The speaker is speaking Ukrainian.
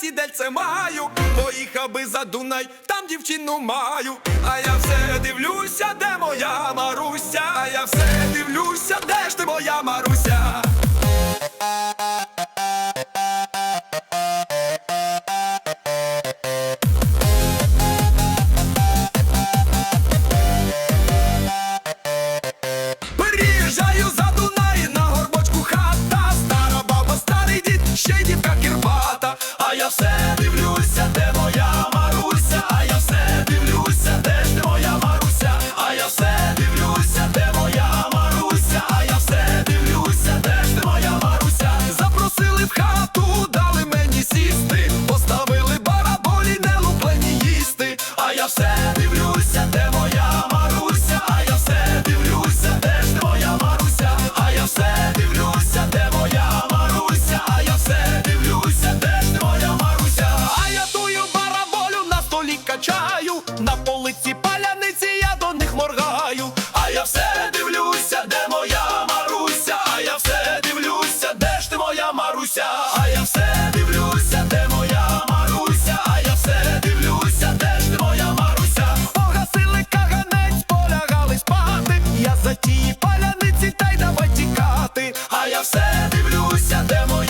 сідельце маю, поїхав би за Дунай, там дівчину маю, а я все дивлюся, де моя Маруся, а я все дивлюся, місця, де мої.